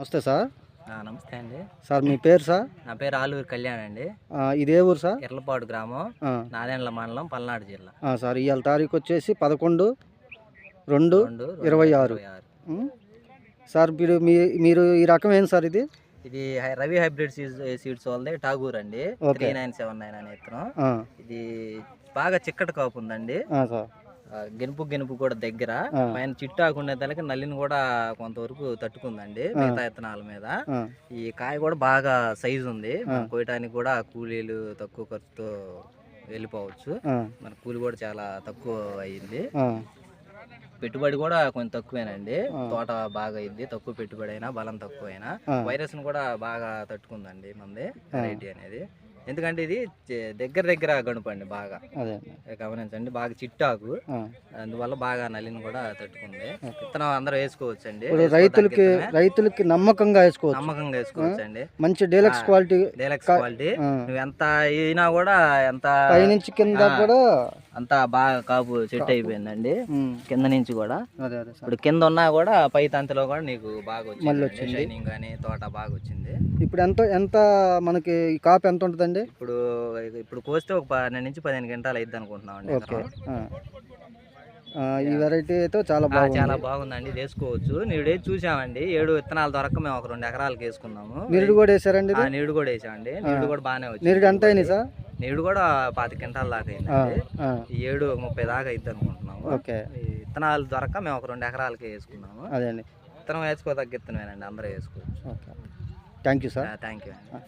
నమస్తే సార్. నమస్తే అండి. సార్ మీ పేరు సార్? నా పేరు ఆలూరు కళ్యాణ్ అండి. ఇదే ఊరు సార్? ఎర్లపాడు గ్రామం నాదెండ్ల మండలం పల్నాడు జిల్లా. సార్ ఇవాళ తారీఖు వచ్చేసి పదకొండు రెండు ఇరవై ఆరు. సార్ మీరు మీ మీరు ఈ రకం ఏంటి సార్ ఇది? ఇది రవి హైబ్రిడ్ సీడ్స్ సీడ్స్ వాళ్ళది టాగూర్ అండి. త్రీ నైన్ సెవెన్ నైన్ అనే ఇది బాగా చిక్కటి కాపు ఉందండి. గెనుపు గెనుపు కూడా దగ్గర. ఆ. పైన చిట్టు ఆకుండే తలకి నల్లిని కూడా కొంతవరకు తట్టుకుందండి మిగతా ఇత్తనాల మీద. ఈ కాయ కూడా బాగా సైజు ఉంది. కోయటానికి కూడా కూలీలు తక్కువ ఖర్చుతో వెళ్ళిపోవచ్చు. మన కూలి కూడా చాలా తక్కువ అయ్యింది ఆ, పెట్టుబడి కూడా కొంచెం తక్కువేనండి. తోట బాగా అయింది. తక్కువ పెట్టుబడి అయినా బలం తక్కువ అయినా ఆ. వైరస్ను కూడా బాగా తట్టుకుందండి మంది. వెరైటీ అనేది. ఎందుకంటే ఇది దగ్గర దగ్గర గణపండి బాగా. గమనించండి బాగా చిట్టాకు. అందువల్ల బాగా నల్లిని కూడా తట్టుకుంది. విత్తనం అందరూ వేసుకోవచ్చు అండి రైతులకి రైతులకి నమ్మకంగా వేసుకోవచ్చు. నమ్మకంగా వేసుకోవచ్చు అండి మంచి డీలక్స్. Quality deluxe quality. నువ్వు ఎంత అయినా కూడా ఎంత పైనుంచి కింద. కూడా అంత బాగా కాపు చెట్టు అయిపోయిందండి. కింద నుంచి కూడా. ఇప్పుడు కింద ఉన్నా కూడా పై తంతిలో కూడా నీకు బాగా మళ్ళీ వచ్చింది. కానీ తోట బాగా వచ్చింది. ఇప్పుడు ఎంత ఎంత మనకి కాపు ఎంత ఉంటుందండి? ఇప్పుడు ఇప్పుడు కోస్తే ఒక పన్నెండు నుంచి పదిహేను గంటలు అయిద్ది అనుకుంటున్నాం అండి ఓకే. ఈ వెరైటీ అయితే చాలా బాగుంది. చాలా బాగుందండి వేసుకోవచ్చు. నీడు చూసామండి ఏడు విత్తనాల దొరక మేము ఒక రెండు ఎకరాలకు వేసుకున్నాము. నిరుడు కూడా వేసారండి నీడు కూడా వేసామండి. నీడు కూడా బాగానే వచ్చింది. నిరుడు ఎంత అయింది సార్? నీడు కూడా పాతి గంటల దాకా ఈ ఏడు ముప్పై దాకా అయిద్ది అనుకుంటున్నాము. ఓకే. విత్తనాలు దొరక మేము ఒక రెండు ఎకరాలకి వేసుకున్నాము. అదే అండి. విత్తనం వేసుకోదగ్గ విత్తనమేనండి అందరూ వేసుకోవచ్చు. Okay. Thank you sir. Thank you అండి.